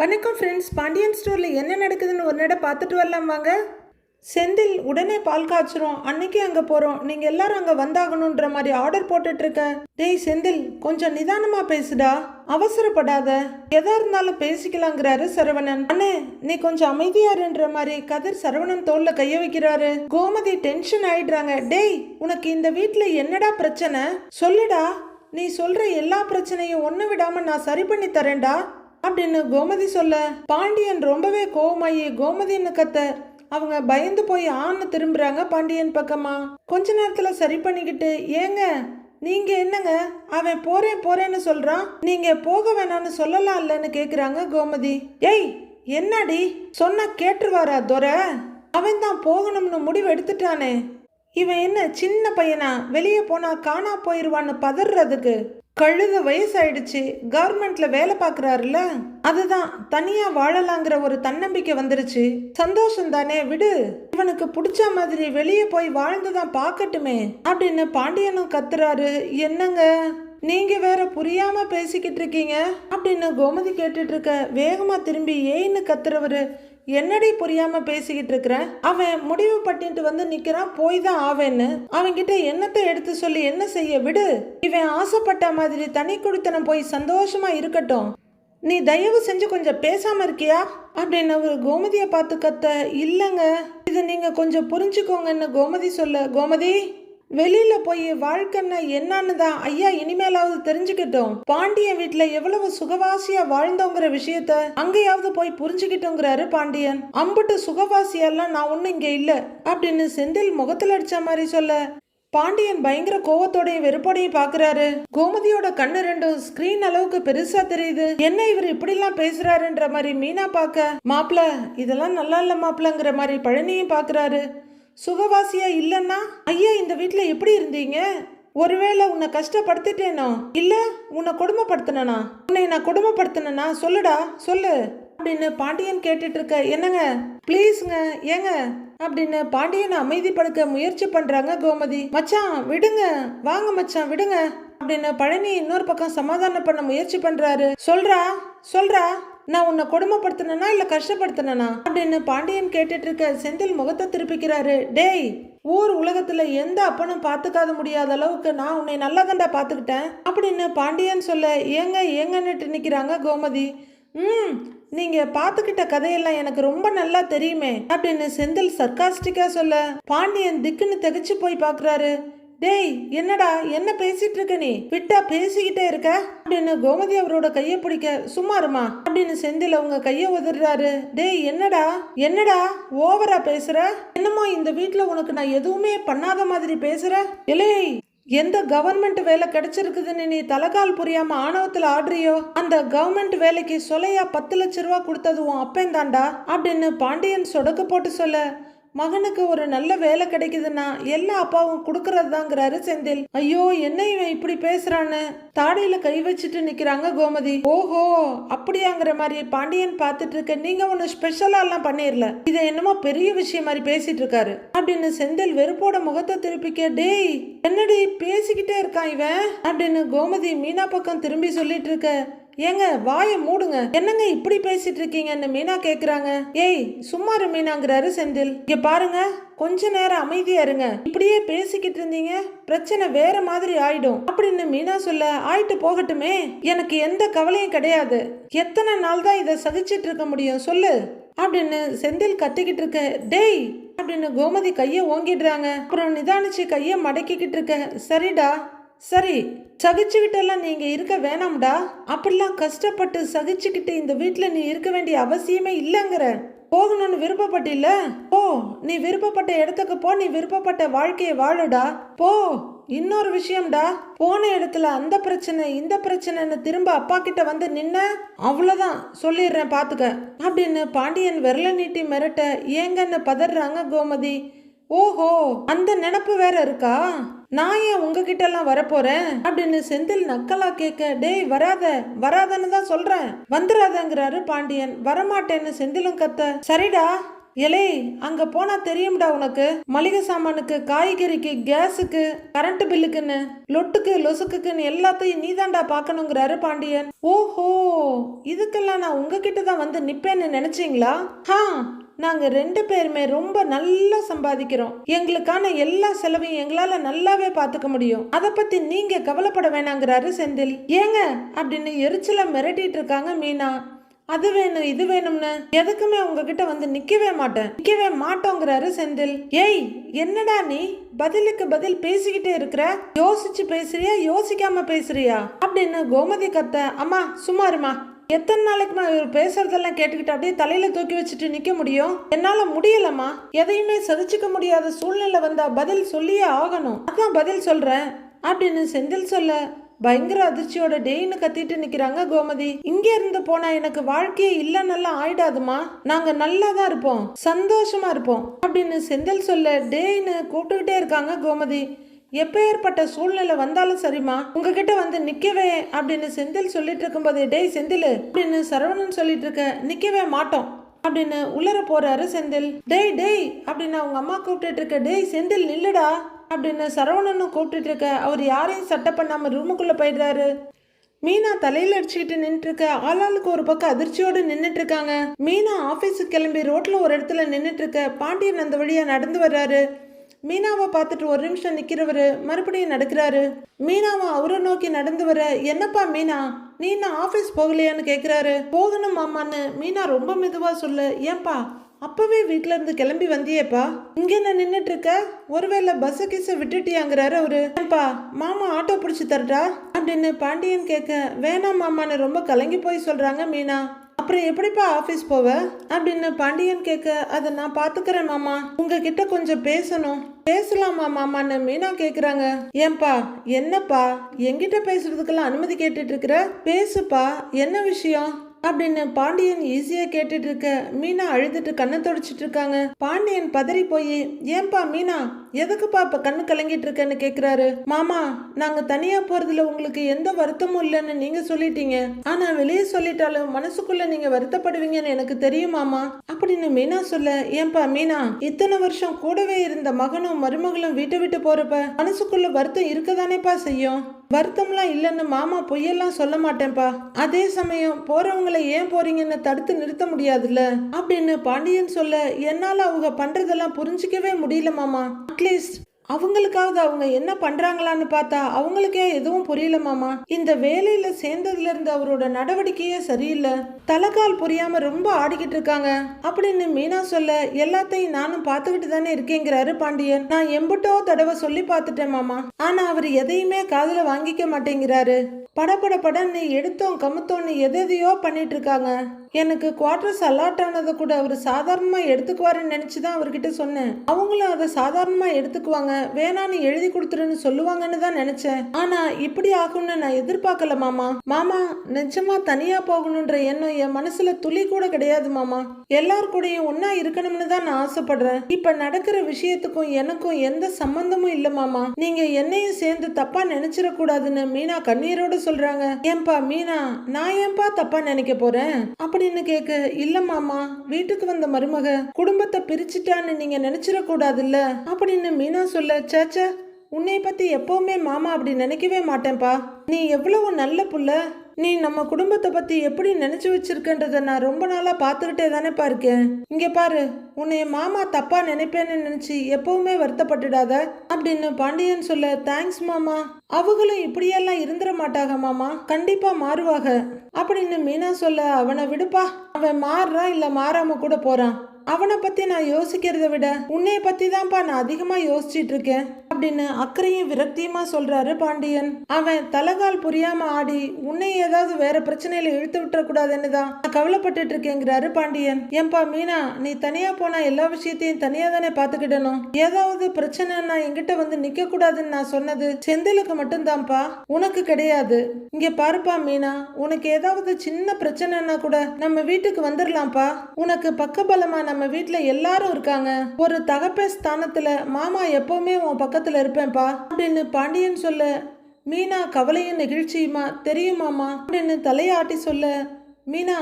வணக்கம் ஃப்ரெண்ட்ஸ் பாண்டியன் ஸ்டோரில் என்ன நடக்குதுன்னு ஒரு நட பார்த்துட்டு வரலாம் வாங்க. செந்தில் உடனே பால் காய்ச்சிரும் அன்னைக்கு அங்கே போகிறோம் நீங்கள் எல்லாரும் அங்கே வந்தாகணுன்ற மாதிரி ஆர்டர் போட்டுட்ருக்க டேய் செந்தில் கொஞ்சம் நிதானமாக பேசுடா. அவசரப்படாத. எதா இருந்தாலும் பேசிக்கலாங்கிறாரு சரவணன். அண்ணே நீ கொஞ்சம் அமைதியாருன்ற மாதிரி கதிர் சரவணன் தோல்ல கைய வைக்கிறாரு. கோமதி டென்ஷன் ஆயிடுறாங்க. டேய் உனக்கு இந்த வீட்டில் என்னடா பிரச்சனை? சொல்லுடா. நீ சொல்ற எல்லா பிரச்சனையும் ஒன்று விடாம நான் சரி பண்ணி தரேன்டா. அப்படின்னு கோமதி சொல்ல பாண்டியன் ரொம்பவே கோவமாயி கோமதின்னு கத்த அவங்க பயந்து போய் ஆன்னு திரும்புறாங்க பாண்டியன் பக்கமா. கொஞ்ச நேரத்துல சரி பண்ணிக்கிட்டு ஏங்க நீங்க என்னங்க? அவன் போறேன் போறேன்னு சொல்றான். நீங்க போக வேணாம்னு சொல்லலாம் இல்லைன்னு கேக்குறாங்க கோமதி. ஏய் என்னடி? சொன்னா கேட்டுருவாரா துரை? அவன் தான் போகணும்னு முடிவு எடுத்துட்டானே. இவன் என்ன சின்ன பையனா? வெளியே போனா காணா போயிருவான்னு பதறதுக்கு. கழுத வயசாயிடுச்சு. கவர்மெண்ட்ல வேலை பார்க்குறாருல்ல? அதுதான் தனியா வாழலாங்கிற ஒரு தன்னம்பிக்கை வந்துருச்சு. சந்தோஷம் தானே விடு. இவனுக்கு பிடிச்ச மாதிரி வெளியே போய் வாழ்ந்துதான் பார்க்கட்டுமே அப்படின்னு பாண்டியனும் கத்துறாரு. என்னங்க? நீங்க வேற புரியாம பேசிக்கிட்டு இருக்கீங்க அப்படின்னு கோமதி கேட்டுட்டு இருக்க வேகமா திரும்பி ஏன்னு கத்துறவரு என்னடி புரியாம பேசிக்கிட்டு இருக்கிற? அவன் முடிவு பண்ணிட்டு வந்து நிக்கிறான் போய் தான் ஆவேன்னு. அவன்கிட்ட என்னத்தை எடுத்து சொல்லி என்ன செய்ய விடு? இவன் ஆசைப்பட்ட மாதிரி தனி குடித்தனம் போய் சந்தோஷமா இருக்கட்டும். நீ தயவு செஞ்சு கொஞ்சம் பேசாம இருக்கியா? அப்படின்னு அவர் கோமதியை பார்த்து கத்த இல்லைங்க. இது நீங்க கொஞ்சம் புரிஞ்சுக்கோங்கன்னு கோமதி சொல்ல கோமதி? வெளியில போய் வாழ்க்கைன்னா என்னன்னு தான் ஐயா இனிமேலாவது தெரிஞ்சுக்கிட்டோம். பாண்டியன் வீட்டுல எவ்வளவு சுகவாசியா வாழ்ந்தோங்கிற விஷயத்த அங்கேயாவது போய் புரிஞ்சுக்கிட்டோங்கிறாரு பாண்டியன். அம்புட்டு சுகவாசியெல்லாம் நான் ஒன்னும் இங்க இல்ல அப்படின்னு செந்தில் முகத்துல அடிச்ச மாதிரி சொல்ல. பாண்டியன் பயங்கர கோவத்தோடையும் வெறுப்போடையும் பாக்குறாரு. கோமதியோட கண்ணு ரெண்டும் ஸ்கிரீன் அளவுக்கு பெருசா தெரியுது. என்ன இவர் இப்படிலாம் பேசுறாருன்ற மாதிரி மீனா பார்க்க. மாப்பிள இதெல்லாம் நல்லா இல்ல மாப்பிளங்கிற மாதிரி பழனியும் பாக்குறாரு. சுகவாசியா இல்லைன்னா ஐயா இந்த வீட்டில் எப்படி இருந்தீங்க? ஒருவேளை உன்னை கஷ்டப்படுத்திட்டேனோ? இல்லை உன்னை கொடுமைப்படுத்தினா உன்னை நான் கொடுமைப்படுத்தினா சொல்லுடா சொல்லு. அப்படின்னு பாண்டியன் கேட்டுட்டு இருக்க என்னங்க? ப்ளீஸுங்க ஏங்க? அப்படின்னு பாண்டியனை அமைதிப்படுத்த முயற்சி பண்றாங்க கோமதி. மச்சான் விடுங்க. வாங்க மச்சான் விடுங்க. அப்படின்னு பழனி இன்னொரு பக்கம் சமாதானம் பண்ண முயற்சி பண்றாரு. சொல்றா சொல்றா நான் உன்னை கொடுமைப்படுத்தினா இல்ல கஷ்டப்படுத்தினா அப்படின்னு பாண்டியன் கேட்டுட்டு இருக்க செந்தில் முகத்தை திருப்பிக்கிறாரு. டேய் ஊர் உலகத்துல எந்த அப்பனும் பார்த்துக்காத முடியாத அளவுக்கு நான் உன்னை நல்லா தாண்டா பார்த்துக்கிட்டேன் அப்படின்னு பாண்டியன் சொல்ல ஏங்க ஏங்கன்னுட்டு நிக்கிறாங்க கோமதி. ம் நீங்க பாத்துக்கிட்ட கதையெல்லாம் எனக்கு ரொம்ப நல்லா தெரியுமே அப்படின்னு செந்தில் சர்க்காஸ்டிக்கா சொல்ல பாண்டியன் திக்குன்னு திகைச்சு போய் பாக்குறாரு. டேய் என்னடா என்ன பேசிட்டு இருக்க நீ? விட்டா பேசிக்கிட்டே இருக்க? அப்படின்னு கோமதி அவரோட கைய பிடிக்க சும்மா இருமா அப்படின்னு செந்தில் அவங்க கைய உதறாரு. டேய் என்னடா என்னடா ஓவரா பேசுற? என்னமோ இந்த வீட்டுல உனக்கு நான் எதுவுமே பண்ணாத மாதிரி பேசுற? இல்லையே எந்த கவர்மெண்ட் வேலை கிடைச்சிருக்குதுன்னு நீ தலைகால் புரியாம ஆணவத்துல ஆடுறியோ? அந்த கவர்மெண்ட் வேலைக்கு சொலையா பத்து லட்ச ரூபா கொடுத்தது உன் தாண்டா அப்படின்னு பாண்டியன் சொடக்கு போட்டு சொல்ல மகனுக்கு ஒரு நல்ல வேலை கிடைக்குதுன்னா எல்லா அப்பாவும் கொடுக்கறது தாங்கிறாரு செந்தில். ஐயோ என்ன இவன் இப்படி பேசுறான்னு? தாடையில கை வச்சுட்டு நிக்கிறாங்க கோமதி. ஓஹோ அப்படியாங்கிற மாதிரி பாண்டியன் பார்த்துட்டு இருக்க நீங்க ஒண்ணு ஸ்பெஷலா எல்லாம் பண்ணிரல. இதை என்னமோ பெரிய விஷயம் மாதிரி பேசிட்டு இருக்காரு. அப்படின்னு செந்தில் வெறுப்போட முகத்தை திருப்பிக்க டேய் என்னடி பேசிக்கிட்டே இருக்கான் இவன்? அப்படின்னு கோமதி மீனா பக்கம் திரும்பி சொல்லிட்டு இருக்க ஏங்க வாயை மூடுங்க. என்னங்க இப்படி பேசிட்டு இருக்கீங்கன்னு மீனா கேக்குறாங்க. ஏய் சும்மாரு மீனாங்கிறாரு செந்தில். இங்க பாருங்க கொஞ்ச நேரம் அமைதியா இருங்க. இப்படியே பேசிக்கிட்டு இருந்தீங்க பிரச்சனை வேற மாதிரி ஆயிடும். அப்படின்னு மீனா சொல்ல ஆயிட்டு போகட்டுமே. எனக்கு எந்த கவலையும் கிடையாது. எத்தனை நாள் தான் இதை சகிச்சிட்டு இருக்க முடியும் சொல்லு. அப்படின்னு செந்தில் கத்திக்கிட்டு இருக்க டேய் அப்படின்னு கோமதி கையை ஓங்கிடுறாங்க. அப்புறம் நிதானிச்சு கையை மடக்கிக்கிட்டு இருக்க சரிடா. சரி சகிச்சுக்கிட்டெல்லாம் நீங்கள் இருக்க வேணாம்டா. அப்படிலாம் கஷ்டப்பட்டு சகிச்சுக்கிட்டு இந்த வீட்டில் நீ இருக்க வேண்டிய அவசியமே இல்லைங்கிற. போகணும்னு விருப்பப்பட்டில்ல? போ நீ விருப்பப்பட்ட இடத்துக்கு போ நீ விருப்பப்பட்ட வாழ்க்கையை வாழுடா. போ இன்னொரு விஷயம்டா. போன இடத்துல அந்த பிரச்சனை இந்த பிரச்சனைன்னு திரும்ப அப்பா கிட்ட வந்து நின்ன அவ்வளோதான் சொல்லிடுறேன் பார்த்துக்க அப்படின்னு பாண்டியன் விரல நீட்டி மிரட்ட ஏங்கன்னு பதறாங்க கோமதி. ஓஹோ அந்த நினப்பு வேற இருக்கா? நான் ஏன் உங்ககிட்ட எல்லாம் வரப்போறேன்? அப்படின்னு செந்தில் நக்கலா கேட்க டேய் வராத வராதன்னு தான் சொல்றேன். வந்துடாதங்கிறாரு பாண்டியன். வரமாட்டேன்னு செந்திலும் கத்த சரிடா எலே அங்க போனா தெரியும்டா உனக்கு. மளிகை சாமானுக்கு காய்கறிக்கு கேஸுக்கு கரண்ட் பில்லுக்குன்னு லொட்டுக்கு லொசுக்குன்னு எல்லாத்தையும் நீதான்டா பார்க்கணுங்கிறாரு பாண்டியன். ஓஹோ இதுக்கெல்லாம் நான் உங்ககிட்ட தான் வந்து நிப்பேன்னு நினைச்சீங்களா? ஹா நாங்கள் ரெண்டு பேருமே ரொம்ப நல்லா சம்பாதிக்கிறோம். எங்களுக்கான எல்லா செலவையும் எங்களால் நல்லாவே பார்த்துக்க முடியும். அதை பற்றி நீங்கள் கவலைப்பட வேணாங்கிறாரு செந்தில். ஏங்க? அப்படின்னு எரிச்சலை மிரட்டிட்டு இருக்காங்க மீனா. அது வேணும் இது வேணும்னு. எதுக்குமே உங்ககிட்ட வந்து நிக்கவே மாட்டேன். நிக்கவே மாட்டோங்கிறாரு செந்தில். ஏய் என்னடா நீ? பதிலுக்கு பதில் பேசிக்கிட்டே இருக்கிற? யோசிச்சு பேசுறியா? யோசிக்காம பேசுறியா? அப்படின்னு கோமதி கத்த அம்மா சுமாருமா எத்தனை நாளைக்குமா இவர் பேசுறதெல்லாம் கேட்டுக்கிட்டு அப்படியே தலையில தூக்கி வச்சுட்டு நிக்க முடியும்? என்னால முடியலம்மா. எதையுமே சதிச்சுக்க முடியாத சூழ்நிலை வந்தா பதில் சொல்லியே ஆகணும். அதான் பதில் சொல்றேன். அப்படின்னு செந்தில் சொல்ல பயங்கர அதிர்ச்சியோட டெய்னு கத்திட்டு நிக்கிறாங்க கோமதி. இங்க இருந்து போனா எனக்கு வாழ்க்கையே இல்லைன்னெல்லாம் ஆயிடாதுமா நாங்க நல்லா தான் இருப்போம். சந்தோஷமா இருப்போம். அப்படின்னு செந்தில் சொல்ல டேய்னு கூப்பிட்டுக்கிட்டே இருக்காங்க கோமதி. எப்பேற்பட்ட சூழ்நிலை வந்தாலும் சரிம்மா. உங்ககிட்ட வந்து நிக்கவே அப்படின்னு செந்தில் சொல்லிட்டு இருக்கும்போது டேய் செந்தில் அப்படின்னு சரவணன் சொல்லிட்டு இருக்க நிக்கவே மாட்டோம் அப்படின்னு உள்ளர போறாரு செந்தில். டேய் டேய் அப்படின்னு அவங்க அம்மா கூப்பிட்டு இருக்க டேய் செந்தில் நில்லுடா அப்படின்னு சரவணனும் கூப்பிட்டு இருக்க அவர் யாரையும் சட்டை பண்ணாம ரூமுக்குள்ள போயிடுறாரு. மீனா தலையில அடிச்சுக்கிட்டு நின்றுட்டு இருக்க ஆளாளுக்கு ஒரு பக்கம் அதிர்ச்சியோடு நின்றுட்டு இருக்காங்க மீனா ஆபீஸுக்கு கிளம்பி ரோட்ல ஒரு இடத்துல நின்றுட்டு இருக்க பாண்டியன் அந்த வழியா நடந்து வர்றாரு. மீனாவை பார்த்துட்டு ஒரு நிமிஷம் நிற்கிறவரு மறுபடியும் நடக்கிறாரு. மீனாவை அவரை நோக்கி நடந்து வர என்னப்பா மீனா? நீ இன்னும் ஆஃபீஸ் போகலையான்னு கேட்குறாரு போகணும் மாமான்னு மீனா ரொம்ப மெதுவாக சொல்லு. ஏன்பா? அப்போவே வீட்ல இருந்து கிளம்பி வந்தியேப்பா? இங்கே நான் நின்றுட்டு இருக்க ஒருவேளை பஸ்ஸை கீஸை விட்டுட்டியாங்கிறாரு அவரு. ஏன்பா? மாமா ஆட்டோ பிடிச்சி தரட்டா அப்படின்னு பாண்டியன் கேட்க வேணாம் மாமான்னு ரொம்ப கலங்கி போய் சொல்கிறாங்க மீனா. அப்புறம் எப்படிப்பா ஆஃபீஸ் போவ? அப்படின்னு பாண்டியன் கேட்க அதை நான் பார்த்துக்கிறேன் மாமா. உங்ககிட்ட கொஞ்சம் பேசணும். பேசலாமா மாமான்னு மீனா கேக்குறாங்க. ஏன்பா என்னப்பா? என்கிட்ட பேசுறதுக்கெல்லாம் அனுமதி கேட்டுட்டு இருக்கிற பேசுப்பா என்ன விஷயம்? அப்படின்னு பாண்டியன் ஈஸியா கேட்டுட்டு இருக்க மீனா அழுதுட்டு கண்ணை தொடச்சிட்டு இருக்காங்க பாண்டியன் பதறி போய் ஏன்பா மீனா எதுக்குப்பா இப்ப கண்ணு கலங்கிட்டு இருக்கேன்னு கேக்குறாரு? மாமா நாங்க தனியா போறதுல உங்களுக்கு எந்த வருத்தமும் இல்லைன்னு நீங்க சொல்லிட்டீங்க. ஆனா வெளியே சொல்லிட்டாலும் மனசுக்குள்ள நீங்க வருத்தப்படுவீங்கன்னு எனக்கு தெரியும் மாமா. அப்படின்னு மீனா சொல்ல ஏன்பா மீனா இத்தனை வருஷம் கூடவே இருந்த மகனும் மருமகளும் வீட்டை விட்டு போறப்ப மனசுக்குள்ள வருத்தம் இருக்கதானேப்பா செய்யும்? வருத்தம்லாம் இல்லைன்னு மாமா பொய்யெல்லாம் சொல்ல மாட்டேன்ப்பா அதே சமயம் போறவங்களை ஏன் போறீங்கன்னு தடுத்து நிறுத்த முடியாதுல்ல? அப்படின்னு பாண்டியன் சொல்ல என்னால அவங்க பண்றதெல்லாம் புரிஞ்சிக்கவே முடியல மாமா. அட்லீஸ்ட் அவங்களுக்காவது அவங்க என்ன பண்றாங்களான்னு பார்த்தா அவங்களுக்கே எதுவும் புரியல மாமா. இந்த வேலையில சேர்ந்ததுல இருந்து அவரோட நடவடிக்கையே சரியில்லை. தலைகால் புரியாம ரொம்ப ஆடிக்கிட்டு இருக்காங்க. அப்படின்னு மீனா சொல்ல எல்லாத்தையும் நானும் பார்த்துக்கிட்டு தானே இருக்கேங்கிறாரு பாண்டியன். நான் எம்புட்டோ தடவை சொல்லி பார்த்துட்டேன் மாமா. ஆனா அவர் எதையுமே காதுல வாங்கிக்க மாட்டேங்கிறாரு. படப்பட படன்னு எடுத்தோம் கமுத்தோன்னு எதையோ பண்ணிட்டு இருக்காங்க. எனக்கு குவார்டர்ஸ் அலாட் ஆனதை கூட அவர் சாதாரணமா எடுத்துக்குவாருன்னு நினைச்சு தான் அவர்கிட்ட சொன்னேன். அவங்களும் அதை சாதாரணமா எடுத்துக்குவாங்க. வேணான்னு எழுதி கொடுத்துருன்னு சொல்லுவாங்கன்னு தான் நினைச்சேன். ஆனா இப்படி ஆகும்னு நான் எதிர்பார்க்கல மாமா. மாமா நிஜமா தனியா போகணுன்ற எண்ணம் என் மனசுல துளி கூட கிடையாது மாமா. எல்லார் கூடயும் ஒன்னா இருக்கணும்னு தான் நான் ஆசைப்படுறேன். இப்ப நடக்கிற விஷயத்துக்கும் எனக்கும் எந்த சம்பந்தமும் இல்லை மாமா. நீங்க என்னையும் சேர்ந்து தப்பா நினைச்சிட கூடாதுன்னு மீனா கண்ணீரோட சொல்றாங்க. ஏன்பா மீனா நான் ஏன்பா தப்பா நினைக்க போறேன்? அப்படின்னு கேட்க இல்ல மாமா வீட்டுக்கு வந்த மருமக குடும்பத்தை பிரிச்சுட்டான்னு நீங்க நினைச்சிட கூடாதுல்ல? அப்படின்னு மீனா சொல்ல சேச்ச உன்னை பத்தி எப்பவுமே மாமா அப்படி நினைக்கவே மாட்டேன்ப்பா. நீ எவ்வளவு நல்ல புள்ள நீ நம்ம குடும்பத்தை பற்றி எப்படி நினச்சி வச்சிருக்கன்றத நான் ரொம்ப நாளாக பார்த்துக்கிட்டே தானேப்பா இருக்கேன் இங்கே பாரு உன்னைய மாமா தப்பாக நினைப்பேன்னு நினச்சி எப்பவுமே வருத்தப்பட்டுடாத அப்படின்னு பாண்டியன் சொல்ல தேங்க்ஸ் மாமா. அவங்களும் இப்படியெல்லாம் இருந்துட மாட்டாங்க மாமா. கண்டிப்பாக மாறுவாங்க. அப்படின்னு மீனா சொல்ல அவனை விடுப்பா. அவன் மாறுறான் இல்லை மாறாம கூட போகிறான் அவனை பத்தி நான் யோசிக்கிறத விட உன்னைய பத்தி தான்ப்பா நான் அதிகமா யோசிச்சிட்டு இருக்கேன் அப்படின்னு அக்கறையும் விரக்தியுமா சொல்றாரு பாண்டியன். அவன் தலகால் புரியாம ஆடி உன்னை ஏதாவது வேற பிரச்சனையில இழுத்து விட்டுற கூடாதுன்னு தான் நான் கவலைப்பட்டுட்டு இருக்கேங்கிறாரு பாண்டியன். ஏன்பா மீனா நீ தனியா போனா எல்லா விஷயத்தையும் தனியா தானே பாத்துக்கிடணும்? ஏதாவது பிரச்சனைன்னா என்கிட்ட வந்து நிக்க கூடாதுன்னு நான் சொன்னது செந்திலுக்கு மட்டும்தான்ப்பா? உனக்கு கிடையாது. இங்க பாருப்பா மீனா உனக்கு ஏதாவது சின்ன பிரச்சனைனா கூட நம்ம வீட்டுக்கு வந்துடலாம்ப்பா உனக்கு பக்கபலமா நம்ம நம்ம வீட்டில் எல்லாரும் இருக்காங்க. ஒரு தகப்ப ஸ்தானத்துல மாமா எப்பவுமே உன் பக்கத்துல இருப்பேன்ப்பா அப்படின்னு பாண்டியன் சொல்ல மீனா கவலையும் நெகிழ்ச்சியுமா? தெரியுமாமா அப்படின்னு தலையாட்டி சொல்ல மீனா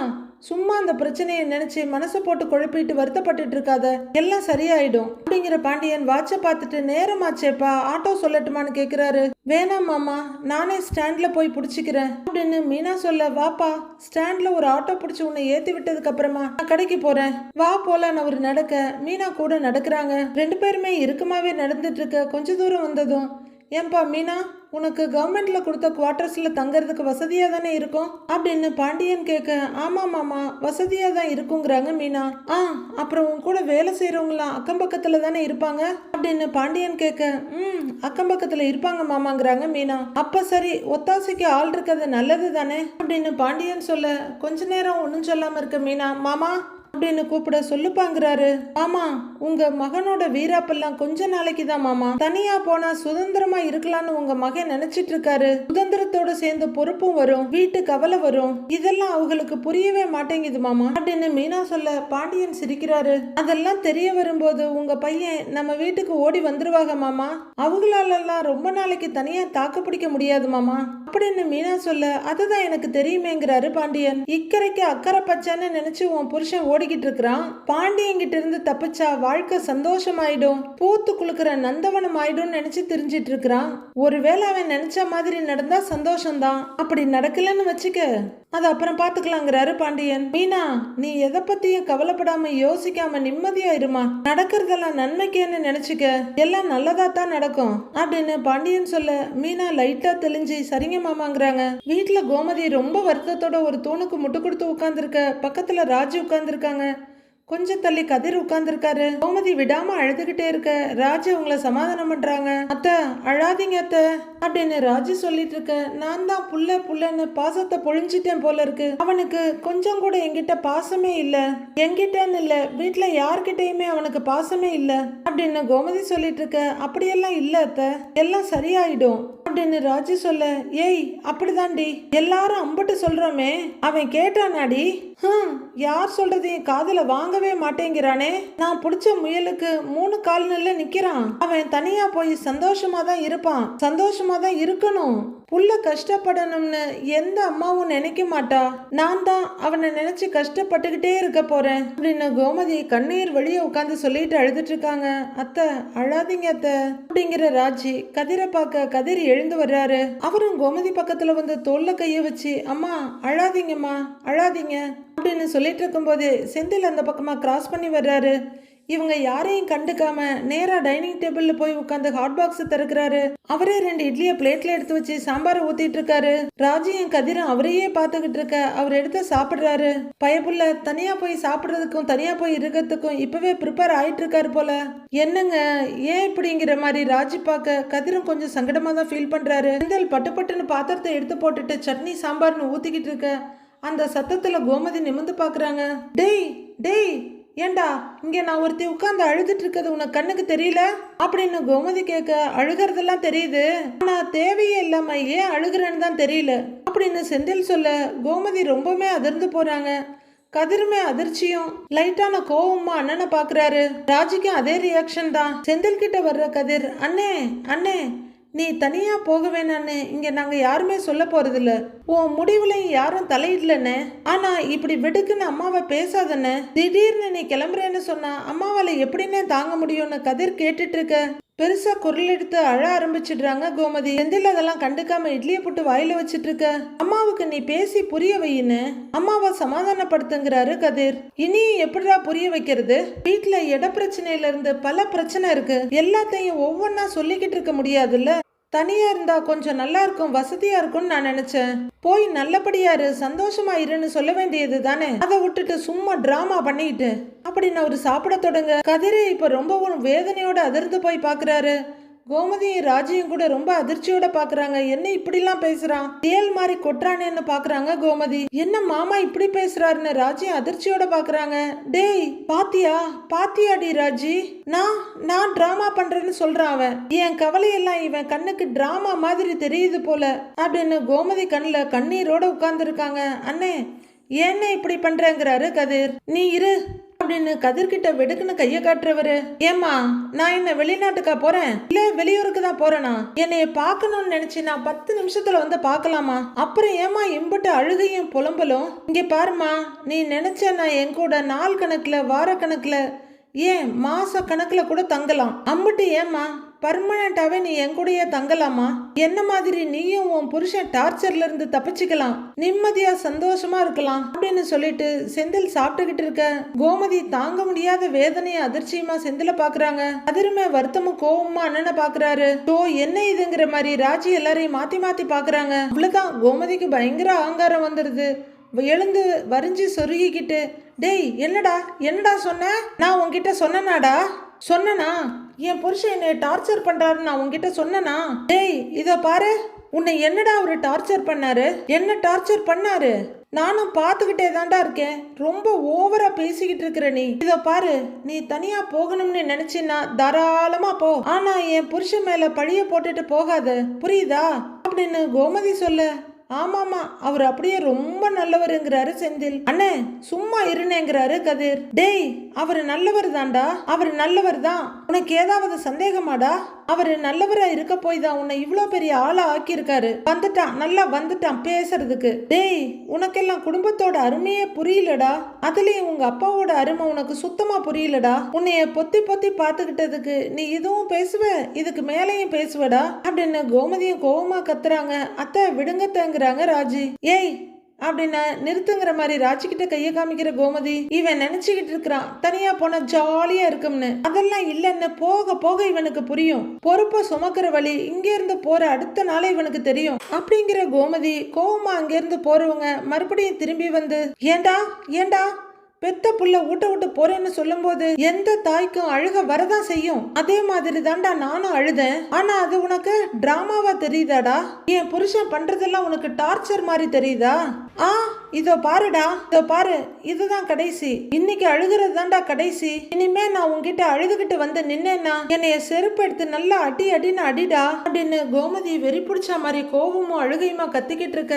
சும்மா அந்த பிரச்சனையை நினைச்சு மனசை போட்டு குழப்பிட்டு வருத்தப்பட்டுட்டு இருக்காத. எல்லாம் சரியாயிடும். அப்படிங்கிற பாண்டியன் வாட்சை பார்த்துட்டு நேரமாச்சேப்பா ஆட்டோ சொல்லட்டுமான்னு கேட்குறாரு வேணாம் மாமா நானே ஸ்டாண்ட்ல போய் பிடிச்சிக்கிறேன். அப்படின்னு மீனா சொல்ல வாப்பா ஸ்டாண்ட்ல ஒரு ஆட்டோ பிடிச்சி உன்னை ஏத்தி விட்டதுக்கு அப்புறமா நான் கடைக்கு போறேன். வா போலான்னு அவர் நடக்க. மீனா கூட நடக்கிறாங்க. ரெண்டு பேருமே இறுக்கமாவே நடந்துட்டு இருக்க கொஞ்ச தூரம் வந்ததும் ஏன்பா மீனா உனக்கு கவர்மெண்ட்ல கொடுத்த குவார்ட்டர்ஸில் தங்கிறதுக்கு வசதியாக தானே இருக்கும்? அப்படின்னு பாண்டியன் கேட்க ஆமாம் மாமா வசதியாக தான் இருக்குங்கிறாங்க மீனா. ஆ அப்புறம் உன் கூட வேலை செய்கிறவங்களாம் அக்கம் பக்கத்தில் தானே இருப்பாங்க? அப்படின்னு பாண்டியன் கேட்க ம் அக்கம் பக்கத்தில் இருப்பாங்க மாமாங்கிறாங்க மீனா. அப்போ சரி ஒத்தாசைக்கு ஆள் இருக்கிறது நல்லது தானே? அப்படின்னு பாண்டியன் சொல்ல கொஞ்ச நேரம் ஒன்றும் சொல்லாமல் இருக்க மீனா. மாமா அப்படின்னு கூப்பிட சொல்லுப்பாங்கிறாரு. மாமா உங்க மகனோட வீராப்பெல்லாம் கொஞ்ச நாளைக்கு தான் மாமா. தனியா போனா சுதந்திரமா இருக்கலாம்னு உங்க மகன் நினைச்சிட்டு இருக்காரு சுதந்திரத்தோட சேர்ந்து பொறுப்பும் வரும் வீட்டு கவலை வரும். இதெல்லாம் அவங்களுக்கு புரியவே மாட்டேங்குது மாமா. அப்படின்னு மீனா சொல்ல பாண்டியன் சிரிக்கிறாரு. அதெல்லாம் தெரிய வரும்போது உங்க பையன் நம்ம வீட்டுக்கு ஓடி வந்துருவாங்க மாமா. அவங்களாலெல்லாம் ரொம்ப நாளைக்கு தனியா தாக்கு பிடிக்க முடியாது மாமா. அப்படின்னு மீனா சொல்ல அதுதான் எனக்கு தெரியுமேங்கிறாரு பாண்டியன். இக்கரைக்கு அக்கறை பச்சைன்னு நினைச்சு உன் புருஷன் ஓடி ஓடிக்கிட்டு இருக்கிறான். பாண்டியங்கிட்ட இருந்து தப்பிச்சா வாழ்க்கை சந்தோஷமாயிடும். பூத்து குளுக்கிற நந்தவனம் ஆயிடும்னு நினைச்சு தெரிஞ்சிட்டு இருக்கிறான். ஒருவேளை அவன் நினைச்ச மாதிரி நடந்தா சந்தோஷம்தான். அப்படி நடக்கலன்னு வச்சுக்க. அது அப்புறம் பார்த்துக்கலாங்கிறாரு பாண்டியன். மீனா நீ எதை பத்தியும் கவலைப்படாம யோசிக்காம நிம்மதியா இருமா? நடக்கிறதெல்லாம் நன்மைக்கேன்னு நினைச்சுக்க? எல்லாம் நல்லதா தான் நடக்கும் அப்படின்னு பாண்டியன் சொல்ல மீனா லைட்டா தெளிஞ்சு சரிங்க மாமாங்கிறாங்க. வீட்டுல கோமதி ரொம்ப வருத்தத்தோட ஒரு தூணுக்கு முட்டு கொடுத்து உட்காந்துருக்க பக்கத்துல ராஜி உட்காந்துருக்காங்க கொஞ்சம் தள்ளி கதிர் உட்கார்ந்துருக்காரு. கோமதி விடாம அழுதுகிட்டே இருக்க. ராஜி உங்களை சமாதானம் பண்றாங்க. அத்தை அழாதீங்க அத்தை அப்படின்னு ராஜி சொல்லிட்டு இருக்க. நான் தான் புள்ள புள்ளன்னு பாசத்தை பொழிஞ்சிட்டேன் போல இருக்கு. அவனுக்கு கொஞ்சம் கூட என்கிட்ட பாசமே இல்ல. என்கிட்டன்னு இல்ல. வீட்டுல யார்கிட்டயுமே அவனுக்கு பாசமே இல்ல. அப்படின்னு கோமதி சொல்லிட்டு இருக்க. அப்படியெல்லாம் இல்ல அத்தை. எல்லாம் சரியாயிடும். அப்படின்னு ராஜி சொல்ல. ஏய் அப்படிதான்டி. எல்லாரும் அம்பட்டு சொல்றோமே. அவன் கேட்டானாடி? யார் யார் என் காதல வாங்கவே மாட்டேங்கிறானே. நான் பிடிச்ச முயலுக்கு மூணு கால் நல்ல நிக்கிறான். அவன் தனியா போய் சந்தோஷமா தான் இருப்பான். சந்தோஷமா தான் இருக்கணும். புள்ள கஷ்டப்படணும்னு எந்த அம்மாவும் நினைக்க மாட்டா. நான் தான் அவனை நினைச்சு கஷ்டப்பட்டுக்கிட்டே இருக்க போறேன். அப்படின்னு கோமதி கண்ணீர் வெளியே உட்காந்து சொல்லிட்டு அழுதுட்டு இருக்காங்க. அத்தை அழாதீங்க அத்தை. அப்படிங்கிற ராஜி கதிரை பார்க்க கதிர் எழுந்து வர்றாரு. அவரும் கோமதி பக்கத்துல வந்து தோல்ல கைய வச்சு அம்மா அழாதீங்கம்மா அழாதீங்க. அப்படின்னு சொல்லிட்டு இருக்கும்போது செந்தில் அந்த பக்கமாக கிராஸ் பண்ணி வர்றாரு. இவங்க யாரையும் கண்டுக்காம நேராக டைனிங் டேபிளில் போய் உட்காந்து ஹாட் பாக்ஸ் திறக்கிறாரு. அவரே ரெண்டு இட்லியை பிளேட்ல எடுத்து வச்சு சாம்பாரை ஊத்திட்டு இருக்காரு. ராஜியும் கதிரும் அவரையே பார்த்துக்கிட்டு இருக்க அவர் எடுத்து சாப்பிட்றாரு. பயப்புள்ள தனியா போய் சாப்பிட்றதுக்கும் தனியா போய் இருக்கிறதுக்கும் இப்பவே ப்ரிப்பேர் ஆயிட்டு இருக்காரு போல. என்னங்க ஏன் இப்படிங்கிற மாதிரி ராஜி பார்க்க கதிரும் கொஞ்சம் சங்கடமா தான் ஃபீல் பண்றாரு. செந்தில் பட்டு பட்டுன்னு பாத்திரத்தை எடுத்து போட்டுட்டு சட்னி சாம்பார்னு ஊத்திக்கிட்டு இருக்க. அந்த சத்தத்தில் கோமதி நிமிந்து பார்க்குறாங்க டேய் டேய் ஏண்டா இங்கே நான் ஒருத்தி உட்காந்து அழுதுட்டு இருக்கிறது உனக்கு கண்ணுக்கு தெரியல? அப்படின்னு கோமதி கேட்க அழுகிறதெல்லாம் தெரியுது. ஆனால் தேவையே இல்லாம ஏன் அழுகிறேன்னு தான் தெரியல. அப்படின்னு செந்தில் சொல்ல கோமதி ரொம்பவுமே அதிர்ந்து போறாங்க. கதிருமே அதிர்ச்சியும் லைட்டான கோவமா அண்ணனை பாக்குறாரு. ராஜிக்கும் அதே ரியாக்ஷன் தான். செந்தில் கிட்ட வர்ற கதிர் அண்ணே அண்ணே நீ தனியாக போக வேணான்னு இங்கே நாங்கள் யாருமே சொல்ல போகிறதில்ல உன் முடிவுலையும் யாரும் தலையிடலன்னு ஆனால் இப்படி வெடுக்குன்னு அம்மாவை பேசாதன்னு திடீர்னு நீ கிளம்புறேன்னு சொன்னா அம்மாவால் எப்படின்னே தாங்க முடியும்னு கதிர் கேட்டுட்டு இருக்க. பெருசா குரல் எடுத்து அழ ஆரம்பிச்சிடுறாங்க கோமதி. செந்தில் அதெல்லாம் கண்டுக்காம இட்லியை போட்டு வாயில வச்சிட்டு இருக்க அம்மாவுக்கு நீ பேசி புரிய வையின்னு. அம்மாவை சமாதானப்படுத்துங்கிறாரு கதிர். இனி எப்படிடா புரிய வைக்கிறது? வீட்டுல இட பிரச்சனையில இருந்து பல பிரச்சனை இருக்கு. எல்லாத்தையும் ஒவ்வொன்னா சொல்லிக்கிட்டு இருக்க முடியாதுல்ல? தனியா இருந்தா கொஞ்சம் நல்லா இருக்கும் வசதியா இருக்கும்னு நான் நினைச்சேன். போய் நல்லபடியா இரு சந்தோஷமா இருன்னு சொல்ல வேண்டியது தானே. அதை விட்டுட்டு சும்மா டிராமா பண்ணிக்கிட்டு அப்படின்னு அவர் சாப்பிட தொடங்க. கதிரை இப்ப ரொம்பவும் வேதனையோட அதிர்ந்து போய் பாக்குறாரு. கோமதியும் ராஜியும் கூட ரொம்ப அதிர்ச்சியோட பாக்குறாங்க. என்ன இப்படிலாம் பேசுறான் தேல் மாதிரி கொட்டுறானேன்னு பாக்குறாங்க கோமதி. என்ன மாமா இப்படி பேசுறாருன்னு ராஜி அதிர்ச்சியோட பாக்குறாங்க. டேய் பாத்தியா? பாத்தியாடி ராஜி? நான் நான் டிராமா பண்றேன்னு சொல்றான் அவன். என் கவலையெல்லாம் இவன் கண்ணுக்கு டிராமா மாதிரி தெரியுது போல அப்படின்னு கோமதி கண்ணுல கண்ணீரோட உட்கார்ந்துருக்காங்க. அண்ணே ஏன்னு இப்படி பண்றேங்கிறாரு கதிர்? நீ இரு. அப்படின்னு கதிர்கிட்ட வெடுக்குன்னு கைய காட்டுறவரு. ஏமா நான் என்ன வெளிநாட்டுக்கா போறேன்? இல்ல வெளியூருக்கு தான் போறேனா? என்னைய பாக்கணும்னு நினைச்சு நான் பத்து நிமிஷத்துல வந்து பார்க்கலாமா? அப்புறம் ஏமா இம்பட்டு அழுகையும் புலம்பலும்? இங்க பாருமா நீ நினைச்ச நான் என் கூட நாள் கணக்குல வார கணக்குல ஏன் மாச கணக்குல கூட தங்கலாம். அம்பிட்டு ஏம்மா பர்மனண்டாவே நீ என் கூடயே தங்கலாமா? என்ன மாதிரி நீயும் உன் புருஷன் டார்ச்சர்ல இருந்து தப்பிச்சுக்கலாம். நிம்மதியா சந்தோஷமா இருக்கலாம் அப்படின்னு சொல்லிட்டு செந்தில் சாப்பிட்டுக்கிட்டு இருக்க. கோமதி தாங்க முடியாத வேதனையை அதிர்ச்சியுமா செந்தில பாக்குறாங்க. அதிருமே வருத்தமும் கோவமா அண்ணனை பாக்குறாரு. ஓ என்ன இதுங்கிற மாதிரி ராஜி எல்லாரையும் மாத்தி மாத்தி பாக்குறாங்க. அவ்வளவுதான் கோமதிக்கு பயங்கர ஆங்காரம் வந்துடுது எழுந்து வரிஞ்சு சொருகிக்கிட்டு டேய் என்னடா என்னடா சொன்ன? நான் உன்கிட்ட சொன்னனாடா? சொன்னனா? என் புருஷன் என்னை டார்ச்சர் பண்றாரு நான் உங்ககிட்ட சொன்னனா? டேய் இத பாரு. உன்னை என்னடா அவரு டார்ச்சர் பண்ணாரு? என்ன டார்ச்சர் பண்ணாரு? நானும் பார்த்துக்கிட்டே தாண்டா இருக்கேன். ரொம்ப ஓவரா பேசிக்கிட்டு இருக்கிற நீ. இத பாரு. நீ தனியா போகணும்னு நினைச்சின்னா தாராளமா போ. ஆனா என் புருஷன் மேல பழிய போட்டுட்டு போகாத. புரியுதா? அப்படின்னு கோமதி சொல்ல ஆமாமா அவர் அப்படியே ரொம்ப நல்லவருங்கிறாரு செந்தில். அண்ணே சும்மா இருனேங்கிறாரு கதிர். டேய் அவர் நல்லவர் தான்டா. அவர் நல்லவர் தான். உனக்கு ஏதாவது சந்தேகமாடா? அவர் நல்லவரா இருக்க போய் தான் உன்னை இவ்வளோ பெரிய ஆளா ஆக்கியிருக்காரு. வந்துட்டான். நல்லா வந்துட்டான் பேசுறதுக்கு. டேய் உனக்கெல்லாம் குடும்பத்தோட அருமையே புரியலடா. அதுலயும் உங்க அப்பாவோட அருமை உனக்கு சுத்தமா புரியலடா. உன்னைய பொத்தி பொத்தி பார்த்துக்கிட்டதுக்கு நீ இதுவும் பேசுவ? இதுக்கு மேலேயும் பேசுவடா? அப்படின்னு கோமதியும் கோவமா கத்துறாங்க. அத்தை விடுங்கத்தங்கிறாங்க ராஜி. ஏய் அப்படின்னு நிறுத்துங்கிற மாதிரி ராஜி கிட்ட கைய காமிக்கிற கோமதி இவன் நினைச்சுக்கிட்டு இருக்கிறான். தனியா போனா ஜாலியா இருக்கும்னு. அதெல்லாம் இல்லைன்னு போக போக இவனுக்கு புரியும். பொறுப்பை சுமக்கிற வழி இங்க இருந்து போற அடுத்த நாளே இவனுக்கு தெரியும். அப்படிங்கிற கோமதி கோவமா அங்க இருந்து போறவங்க மறுபடியும் திரும்பி வந்து ஏண்டா? ஏண்டா? பெத்த புள்ள ஊட்ட விட்டு போறேன்னு சொல்லும்போது எந்த தாய்க்கும் அழுக வரதான் செய்யும். அதே மாதிரி தான்டா நானும் அழுதேன். ஆனா அது உனக்கு டிராமாவா தெரியுதாடா? என் புருஷன் பண்றதெல்லாம் உனக்கு டார்ச்சர் மாதிரி தெரியுதா? ஆ இதோ பாருடா. இதோ பாரு. இதுதான் கடைசி. இன்னைக்கு அழுகிறது தான்டா கடைசி. இனிமே நான் உங்ககிட்ட அழுதுகிட்டு வந்து நின்னேன்னா என்னைய செருப்பு எடுத்து நல்லா அடி அடின்னு அடிடா அப்படின்னு கோமதி வெறி பிடிச்ச மாதிரி கோபமும் அழுகையுமா கத்திக்கிட்டு இருக்க?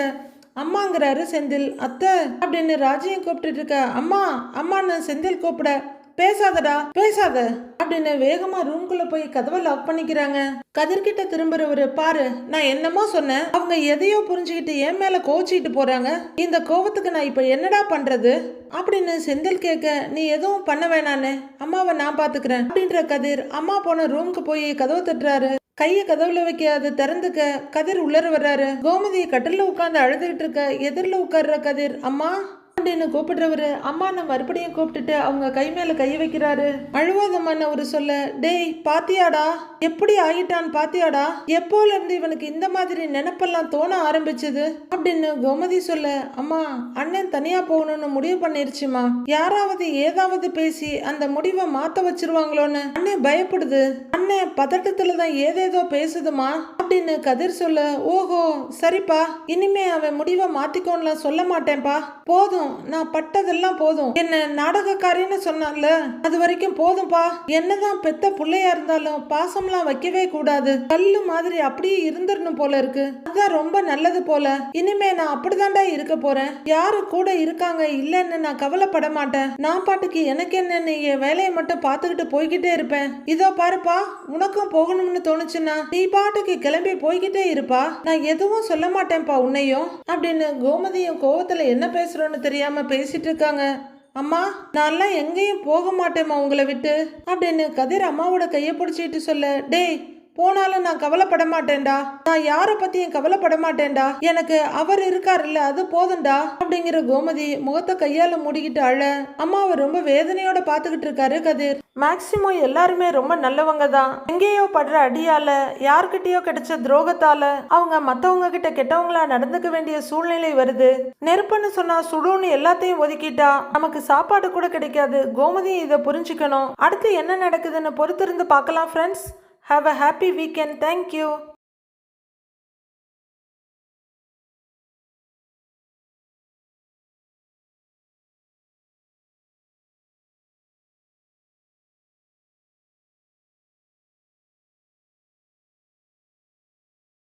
அம்மாங்கிறாரு செந்தில். அத்தை அப்படின்னு ராஜியும் கூப்பிட்டுட்டு இருக்க அம்மா அம்மான்னு செந்தில் கூப்பிட பேசாதடா பேசாத அப்படின்னு வேகமா ரூம்குள்ள போய் கதவை லாக் பண்ணிக்கிறாங்க. கதிர்கிட்ட திரும்புறவரு பாரு நான் என்னமோ சொன்னேன். அவங்க எதையோ புரிஞ்சுக்கிட்டு என் மேல கோச்சிக்கிட்டு போறாங்க. இந்த கோவத்துக்கு நான் இப்ப என்னடா பண்றது? அப்படின்னு செந்தில் கேட்க நீ எதுவும் பண்ண வேணான்னு. அம்மாவை நான் பாத்துக்கிறேன். அப்படின்ற கதிர் அம்மா போன ரூம்க்கு போய் கதவை தட்டுறாரு. கைய கதவுல வைக்க திறந்துக்க கதிர் உள்ளர வர்றாரு. கோமதி கட்டில உட்காந்து அழுதுகிட்டு இருக்க எதிரில் உட்கார்ற கதிர் அம்மா? அப்படின்னு கூப்பிடுறவரு அம்மான்னு மறுபடியும் கூப்பிட்டுட்டு அவங்க கை மேல கை வைக்கிறாரு. அழுவாதம்மான்னு ஒரு சொல்ல டேய் பாத்தியாடா? எப்படி ஆகிட்டான் பாத்தியாடா? எப்போல இருந்து இவனுக்கு இந்த மாதிரி நினப்பெல்லாம் தோண ஆரம்பிச்சது? அப்படின்னு கோமதி சொல்ல அம்மா அண்ணன் தனியா போகணும்னு முடிவு பண்ணிருச்சுமா. யாராவது ஏதாவது பேசி அந்த முடிவை மாத்த வச்சிருவாங்களோன்னு அண்ணன் பயப்படுது. அண்ணன் பதட்டத்துல தான் ஏதேதோ பேசுதுமா? அப்படின்னு கதிர் சொல்ல ஓஹோ சரிப்பா. இனிமே அவன் முடிவை மாத்திக்கோன்னுலாம் சொல்ல மாட்டேன்ப்பா. போதும். நான் பட்டதெல்லாம் போதும். என்ன நாடகக்காரின்னு சொன்னால அது வரைக்கும் போதும்பா. என்னதான் பெத்த புள்ளையா இருந்தாலும் பாசம்லாம் வைக்கவே கூடாது. கல்லு மாதிரி அப்படியே இருந்துடணும் போல இருக்கு. அதான் ரொம்ப நல்லது போல. இனிமே நான் அப்படிதான்டா இருக்க போறேன். யாரு கூட இருக்காங்க இல்லைன்னு நான் கவலைப்பட மாட்டேன். நான் பாட்டுக்கு எனக்கு என்னன்னு என் வேலையை மட்டும் பார்த்துக்கிட்டு போய்கிட்டே இருப்பேன். இதோ பாருப்பா உனக்கும் போகணும்னு தோணுச்சுன்னா நீ பாட்டுக்கு கிளம்பி போய்கிட்டே இருப்பா. நான் எதுவும் சொல்ல மாட்டேன்ப்பா உன்னையும். அப்படின்னு கோமதியும் கோவத்துல என்ன பேசுறோன்னு தெரியும் பேசிட்டு இருக்காங்க அம்மா நான்லாம் எங்கேயும் போக மாட்டேம்மா உங்களை விட்டு. அப்படின்னு கதிர் அம்மாவோட கையை பிடிச்சிட்டு சொல்ல டேய் போனாலும் நான் கவலைப்பட மாட்டேன்டா நான் யாரை பத்தியும் கவலைப்பட மாட்டேன்டா எனக்கு அவர் இருக்காருல்ல அது போதும்டா அப்படிங்கிற கோமதி முகத்தை கையால மூடிக்கிட்டு அழ அம்மாவை ரொம்ப வேதனையோட பாத்துக்கிட்டு இருக்காரு கதிர். மேக்சிமம் எல்லாருமே ரொம்ப நல்லவங்க தான் எங்கேயோ படுற அடியால யார்கிட்டயோ கிடைச்ச துரோகத்தால அவங்க மத்தவங்க கிட்ட கெட்டவங்களா நடந்துக்க வேண்டிய சூழ்நிலை வருது. நெருப்புன்னு சொன்னா சுடுன்னு எல்லாத்தையும் ஒதுக்கிட்டா நமக்கு சாப்பாடு கூட கிடைக்காது. கோமதியும் இதை புரிஞ்சுக்கணும். அடுத்து என்ன நடக்குதுன்னு பொறுத்திருந்து பார்க்கலாம் friends Have a happy weekend. Thank you.